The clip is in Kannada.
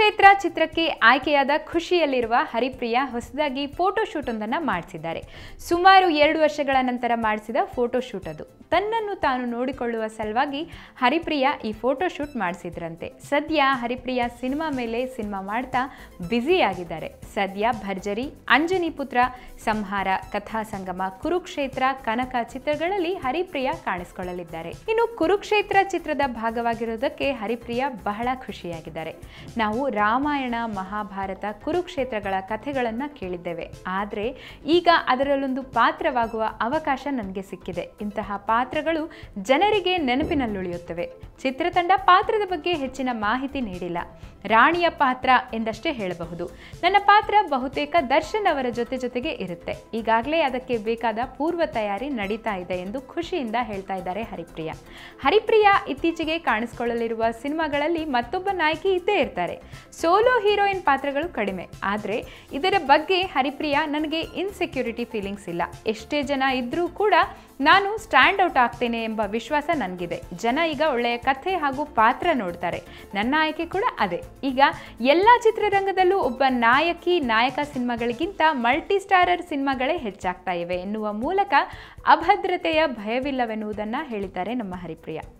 ಕುರುಕ್ಷೇತ್ರ ಚಿತ್ರಕ್ಕೆ ಆಯ್ಕೆಯಾದ ಖುಷಿಯಲ್ಲಿರುವ ಹರಿಪ್ರಿಯಾ ಹೊಸದಾಗಿ ಫೋಟೋ ಶೂಟ್ ಒಂದನ್ನು ಮಾಡಿಸಿದ್ದಾರೆ. ಸುಮಾರು ಎರಡು ವರ್ಷಗಳ ನಂತರ ಮಾಡಿಸಿದ ಫೋಟೋ ಶೂಟ್ ಅದು. ತನ್ನನ್ನು ತಾನು ನೋಡಿಕೊಳ್ಳುವ ಸಲುವಾಗಿ ಹರಿಪ್ರಿಯಾ ಈ ಫೋಟೋ ಶೂಟ್ ಮಾಡಿಸಿದ್ರಂತೆ. ಸದ್ಯ ಹರಿಪ್ರಿಯಾ ಸಿನಿಮಾ ಮೇಲೆ ಸಿನಿಮಾ ಮಾಡ್ತಾ ಬ್ಯುಸಿ ಆಗಿದ್ದಾರೆ. ಸದ್ಯ ಭರ್ಜರಿ, ಅಂಜನಿ ಪುತ್ರ, ಸಂಹಾರ, ಕಥಾ ಸಂಗಮ, ಕುರುಕ್ಷೇತ್ರ, ಕನಕ ಚಿತ್ರಗಳಲ್ಲಿ ಹರಿಪ್ರಿಯಾ ಕಾಣಿಸಿಕೊಳ್ಳಲಿದ್ದಾರೆ. ಇನ್ನು ಕುರುಕ್ಷೇತ್ರ ಚಿತ್ರದ ಭಾಗವಾಗಿರೋದಕ್ಕೆ ಹರಿಪ್ರಿಯಾ ಬಹಳ ಖುಷಿಯಾಗಿದ್ದಾರೆ. ನಾವು ರಾಮಾಯಣ, ಮಹಾಭಾರತ, ಕುರುಕ್ಷೇತ್ರಗಳ ಕಥೆಗಳನ್ನು ಕೇಳಿದ್ದೇವೆ. ಆದರೆ ಈಗ ಅದರಲ್ಲೊಂದು ಪಾತ್ರವಾಗುವ ಅವಕಾಶ ನನಗೆ ಸಿಕ್ಕಿದೆ. ಇಂತಹ ಪಾತ್ರಗಳು ಜನರಿಗೆ ನೆನಪಿನಲ್ಲುಳಿಯುತ್ತವೆ. ಚಿತ್ರತಂಡ ಪಾತ್ರದ ಬಗ್ಗೆ ಹೆಚ್ಚಿನ ಮಾಹಿತಿ ನೀಡಿಲ್ಲ. ರಾಣಿಯ ಪಾತ್ರ ಎಂದಷ್ಟೇ ಹೇಳಬಹುದು. ನನ್ನ ಪಾತ್ರ ಬಹುತೇಕ ದರ್ಶನ್ ಅವರ ಜೊತೆ ಜೊತೆಗೆ ಇರುತ್ತೆ. ಈಗಾಗಲೇ ಅದಕ್ಕೆ ಬೇಕಾದ ಪೂರ್ವ ತಯಾರಿ ನಡೀತಾ ಇದೆ ಎಂದು ಖುಷಿಯಿಂದ ಹೇಳ್ತಾ ಇದ್ದಾರೆ ಹರಿಪ್ರಿಯಾ. ಹರಿಪ್ರಿಯಾ ಇತ್ತೀಚೆಗೆ ಕಾಣಿಸಿಕೊಳ್ಳಲಿರುವ ಸಿನಿಮಾಗಳಲ್ಲಿ ಮತ್ತೊಬ್ಬ ನಾಯಕಿ ಇದ್ದೇ ಇರ್ತಾರೆ. ಸೋಲೋ ಹೀರೋಯಿನ್ ಪಾತ್ರಗಳು ಕಡಿಮೆ. ಆದರೆ ಇದರ ಬಗ್ಗೆ ಹರಿಪ್ರಿಯಾ ನನಗೆ ಇನ್ಸೆಕ್ಯೂರಿಟಿ ಫೀಲಿಂಗ್ಸ್ ಇಲ್ಲ. ಎಷ್ಟೇ ಜನ ಇದ್ದರೂ ಕೂಡ ನಾನು ಸ್ಟ್ಯಾಂಡ್ ಔಟ್ ಆಗ್ತೇನೆ ಎಂಬ ವಿಶ್ವಾಸ ನನಗಿದೆ. ಜನ ಈಗ ಒಳ್ಳೆಯ ಕಥೆ ಹಾಗೂ ಪಾತ್ರ ನೋಡ್ತಾರೆ. ನನ್ನ ಆಯ್ಕೆ ಕೂಡ ಅದೇ. ಈಗ ಎಲ್ಲ ಚಿತ್ರರಂಗದಲ್ಲೂ ಒಬ್ಬ ನಾಯಕಿ, ನಾಯಕ ಸಿನಿಮಾಗಳಿಗಿಂತ ಮಲ್ಟಿ ಸ್ಟಾರರ್ ಸಿನಿಮಾಗಳೇ ಹೆಚ್ಚಾಗ್ತಾ ಇವೆ ಎನ್ನುವ ಮೂಲಕ ಅಭದ್ರತೆಯ ಭಯವಿಲ್ಲವೆನ್ನುವುದನ್ನು ಹೇಳಿದ್ದಾರೆ ನಮ್ಮ Haripriya.